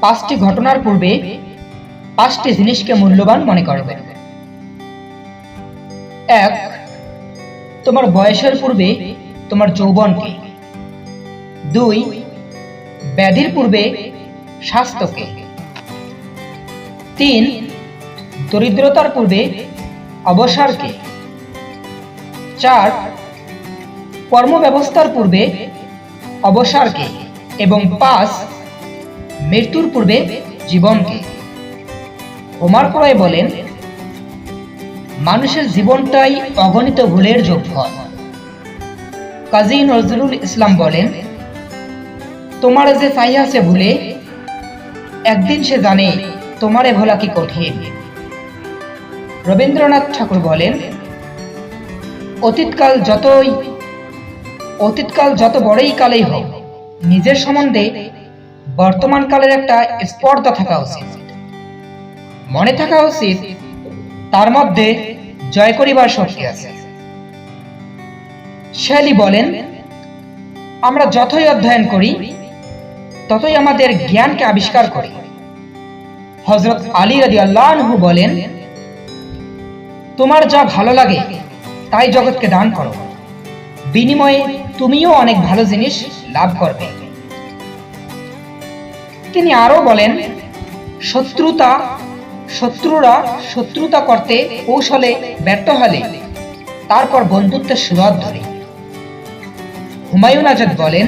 পাঁচটি ঘটনার পূর্বে পাঁচটি জিনিসকে মূল্যবান মনে করবে এক, তোমার বয়সের পূর্বে তোমার যৌবনকে। দুই, ব্যাধির পূর্বে স্বাস্থ্যকে। তিন, দরিদ্রতার পূর্বে অবসরকে। চার, কর্মব্যবস্থার পূর্বে অবসরকে। এবং পাঁচ মৃত্যুর পূর্বে জীবনকে। ওমার ক্রয় বলেন, মানুষের জীবনটাই অগণিত ভুলের যোগফল। কাজী নজরুল ইসলাম বলেন, তোমার যে চাই আছে ভুলে, একদিন সে জানে তোমারে ভোলা কি কঠিন। রবীন্দ্রনাথ ঠাকুর বলেন, অতীতকাল যতই, অতীতকাল যত বড়ই কালেই হোক, নিজের সম্বন্ধে বর্তমান কালের একটা স্পর্ধা থাকা উচিত। মনে থাকা উচিত, তার মধ্যে জয় করিবার শক্তি আছে। শেলি বলেন, আমরা যতই অধ্যয়ন করি, ততই আমাদের জ্ঞানকে আবিষ্কার করি। হজরত আলী রাজি আল্লাহু বলেন, তোমার যা ভালো লাগে, তাই জগৎকে দান করো। বিনিময়ে তুমিও অনেক ভালো জিনিস লাভ করবে। তিনি আরও বলেন, শত্রুতা, শত্রুরা শত্রুতা করতে কৌশলে ব্যর্থ হলে তারপর বন্ধুত্বের সুরত ধরে। হুমায়ুন আজাদ বলেন,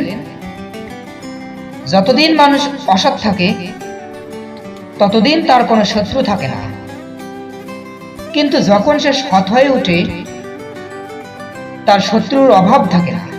যতদিন মানুষ অসৎ থাকে, ততদিন তার কোনো শত্রু থাকে না। কিন্তু যখন সে সৎ হয়ে ওঠে তার শত্রুর অভাব থাকে না।